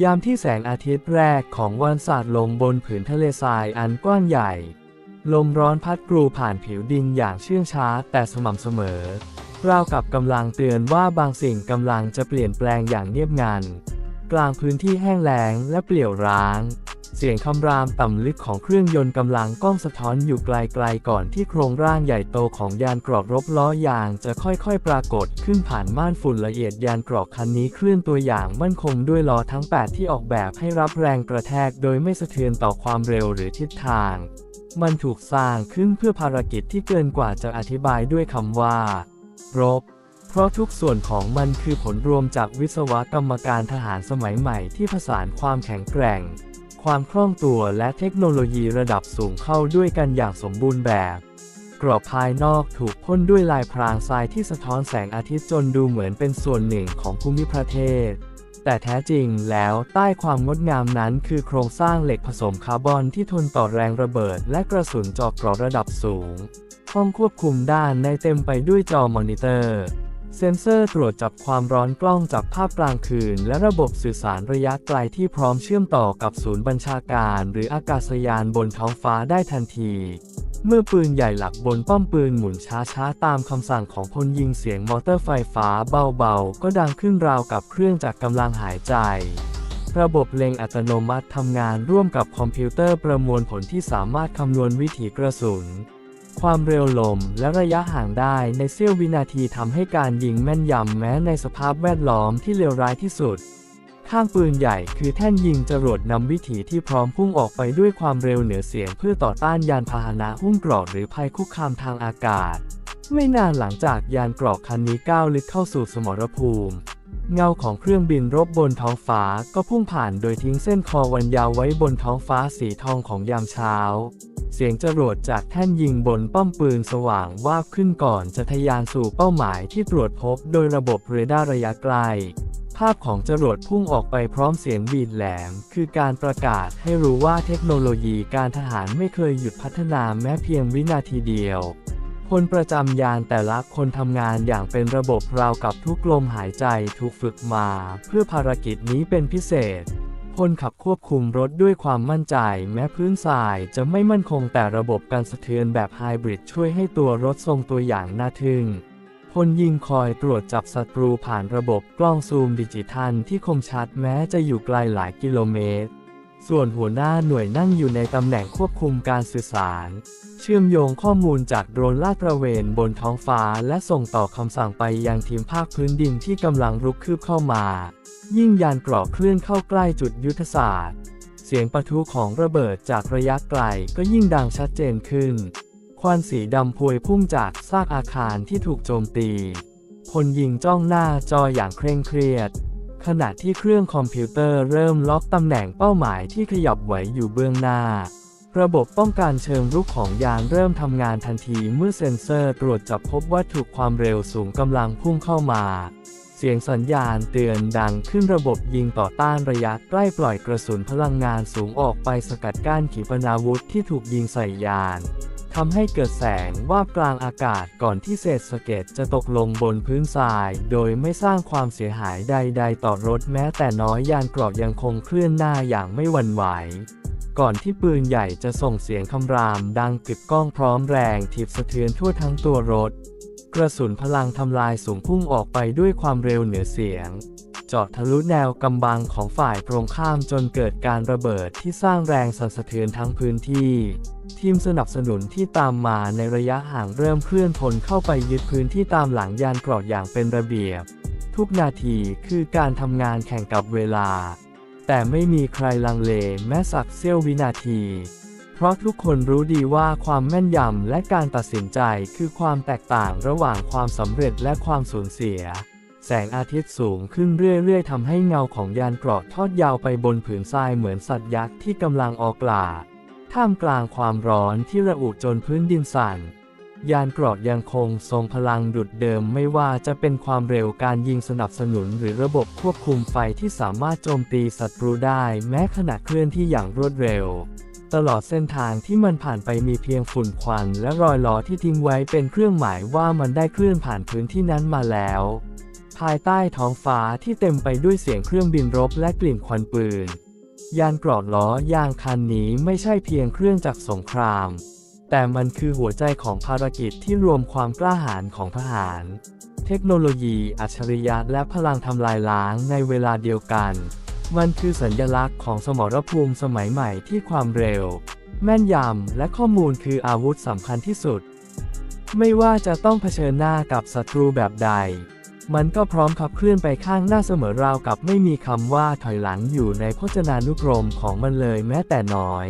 ยามที่แสงอาทิตย์แรกของวันสาดลงบนผืนทะเลทรายอันกว้างใหญ่ ลมร้อนพัดกรูผ่านผิวดินอย่างเชื่องช้าแต่สม่ำเสมอ ราวกับกำลังเตือนว่าบางสิ่งกำลังจะเปลี่ยนแปลงอย่างเงียบงัน กลางพื้นที่แห้งแล้งและเปลี่ยวร้าง สียงคำรามต่ำลึกของเครื่องยนต์กำลังก้องสะท้อนอยู่ไกลๆก่อนที่โครงร่างใหญ่โตของยานกรอบรบล้อยางจะค่อยๆ ปรากฏขึ้นผ่านม่านฝุ่นละเอียดยานกรอบคันนี้เคลื่อนตัวอย่างมั่นคงด้วยล้อทั้ง 8 ที่ออกแบบให้รับแรงกระแทกโดยไม่สะเทือนต่อความเร็วหรือทิศทาง มันถูกสร้างขึ้นเพื่อภารกิจที่เกินกว่าจะอธิบายด้วยคำว่า รบเพราะทุกส่วนของมันคือผลรวมจากวิศวกรรมการทหารสมัยใหม่ที่ผสานความแข็งแกร่ง ความคล่องตัวและเทคโนโลยีระดับสูงเข้าด้วยกันอย่างสมบูรณ์แบบ กรอบภายนอกถูกพ่นด้วยลายพรางทรายที่สะท้อนแสงอาทิตย์จนดูเหมือนเป็นส่วนหนึ่งของภูมิประเทศ แต่แท้จริงแล้วใต้ความงดงามนั้นคือโครงสร้างเหล็กผสมคาร์บอนที่ทนต่อแรงระเบิดและกระสุนเจอกกรอระดับสูงห้องควบคุมด้านในเต็มไปด้วยจอมอนิเตอร์ เซ็นเซอร์ตรวจจับความร้อนกล้องจับภาพกลางคืน และระบบสื่อสารระยะไกลที่พร้อมเชื่อมต่อกับศูนย์บัญชาการ หรืออากาศยานบนท้องฟ้าได้ทันที เมื่อปืนใหญ่หลักบนป้อมปืนหมุนช้าๆ ตามคำสั่งของพลยิงเสียงมอเตอร์ไฟฟ้าเบาๆ ก็ดังขึ้นราวกับเครื่องจักรกำลังหายใจระบบเล็งอัตโนมัติทำงานร่วมกับคอมพิวเตอร์ประมวลผลที่สามารถคำนวณวิถีกระสุน ความเร็วลม และระยะห่างได้ในเสี้ยววินาทีทำให้การยิงแม่นยำแม้ในสภาพแวดล้อมที่เลวร้ายที่สุด ข้างปืนใหญ่คือแท่นยิงจรวดนำวิถีที่พร้อมพุ่งออกไปด้วยความเร็วเหนือเสียงเพื่อต่อต้านยานพาหนะหุ้มกรอกหรือภัยคุกคามทางอากาศ ไม่นานหลังจากยานกรอกคันนี้ก้าวลึกเข้าสู่สมรภูมิเงาของเครื่องบินรบบนท้องฟ้าก็พุ่งผ่านโดยทิ้งเส้นคอวันยาวไว้บนท้องฟ้าสีทองของยามเช้า เสียงจรวดจากแท่นยิงบนป้อมปืนสว่างวาบขึ้นก่อนจะทะยานสู่เป้าหมายที่ตรวจพบโดยระบบเรดาร์ระยะไกล ภาพของจรวดพุ่งออกไปพร้อมเสียงบีดแหลม คือการประกาศให้รู้ว่าเทคโนโลยีการทหารไม่เคยหยุดพัฒนาแม้เพียงวินาทีเดียวคนประจำยานแต่ละคนทำงานอย่างเป็นระบบราวกับทุกลมหายใจถูกฝึกมา เพื่อภารกิจนี้เป็นพิเศษ คนขับควบคุมรถด้วยความมั่นใจ แม้พื้นทรายจะไม่มั่นคงแต่ระบบการสะเทือนแบบไฮบริดช่วยให้ตัวรถทรงตัวอย่างน่าทึ่งพลยิงคอยตรวจจับศัตรูผ่านระบบกล้องซูมดิจิทัลที่คมชัดแม้จะอยู่ไกลหลายกิโลเมตร ส่วนหัวหน้าหน่วยนั่งอยู่ในตำแหน่งควบคุมการสื่อสาร เชื่อมโยงข้อมูลจากโดรนลาดตระเวนบนท้องฟ้าและส่งต่อคำสั่งไปยังทีมภาคพื้นดินที่กำลังรุกคืบเข้ามา ยิ่งยานเกรอกเคลื่อนเข้าใกล้จุดยุทธศาสตร์ เสียงปะทุของระเบิดจากระยะไกลก็ยิ่งดังชัดเจนขึ้น ควันสีดำพวยพุ่งจากซากอาคารที่ถูกโจมตีพลยิงจ้องหน้าจออย่างเคร่งเครียด ขณะที่เครื่องคอมพิวเตอร์เริ่มล็อกตำแหน่งเป้าหมายที่ขยับไหวอยู่เบื้องหน้า ระบบป้องกันเชิงรุกของยานเริ่มทำงานทันทีเมื่อเซ็นเซอร์ตรวจจับพบวัตถุความเร็วสูงกำลังพุ่งเข้ามา สียงสัญญาณเตือนดังขึ้นระบบยิงต่อต้านระยะใกล้ปล่อยกระสุนพลังงานสูงออกไปสกัดกั้นขีปนาวุธที่ถูกยิงใส่ยานทำให้เกิดแสงวาบกลางอากาศก่อนที่เศษสะเก็ดจะตกลงบนพื้นทราย โดยไม่สร้างความเสียหายใด ๆ ต่อรถแม้แต่น้อยยานกรอบยังคงเคลื่อนหน้าอย่างไม่หวั่นไหว ก่อนที่ปืนใหญ่จะส่งเสียงคำรามดังกึกก้องพร้อมแรงถีบสะเทือนทั่วทั้งตัวรถ กระสุนพลังทำลายสูงพุ่งออกไปด้วยความเร็วเหนือเสียงจาะทะลุแนวกำบังของฝ่ายตรงข้ามจนเกิดการระเบิดที่สร้างแรงสั่นสะเทือนทั้งพื้นที่ ทีมสนับสนุนที่ตามมาในระยะห่างเริ่มเคลื่อนพลเข้าไปยึดพื้นที่ตามหลังยานกรอดอย่างเป็นระเบียบ ทุกนาทีคือการทำงานแข่งกับเวลา แต่ไม่มีใครลังเลแม้สักเสี้ยววินาที ราะทุกคนรู้ดีว่าความแม่นยำและการตัดสินใจคือความแตกต่างระหว่างความสำเร็จและความสูญเสีย แสงอาทิตย์สูงขึ้นเรื่อยๆทำให้เงาของยานเกราะทอดยาวไปบนผืนทรายเหมือนสัตว์ยักษ์ที่กำลังออกล่าท่ามกลางความร้อนที่ระอุจนพื้นดินสั่น ยานเกราะยังคงทรงพลังดุดเดิมไม่ว่าจะเป็นความเร็วการยิงสนับสนุนหรือระบบควบคุมไฟที่สามารถโจมตีศัตรูได้แม้ขณะเคลื่อนที่อย่างรวดเร็ว ตลอดเส้นทางที่มันผ่านไปมีเพียงฝุ่นควัน และรอยล้อที่ทิ้งไว้เป็นเครื่องหมายว่ามันได้เคลื่อนผ่านพื้นที่นั้นมาแล้ว ภายใต้ท้องฟ้าที่เต็มไปด้วยเสียงเครื่องบินรบและกลิ่นควันปืน ยานกรอดล้อยางคันนี้ไม่ใช่เพียงเครื่องจักรสงคราม แต่มันคือหัวใจของภารกิจที่รวมความกล้าหาญของทหาร เทคโนโลยี อัจฉริยะและพลังทำลายล้างในเวลาเดียวกัน มันคือสัญญลักษณ์ของสมรภูมิสมัยใหม่ที่ความเร็ว แม่นยำ และข้อมูลคืออาวุธสำคัญที่สุด ไม่ว่าจะต้องเผชิญหน้ากับศัตรูแบบใด มันก็พร้อมขับเคลื่อนไปข้างหน้าเสมอราวกับไม่มีคำว่าถอยหลังอยู่ในพจนานุกรมของมันเลยแม้แต่น้อย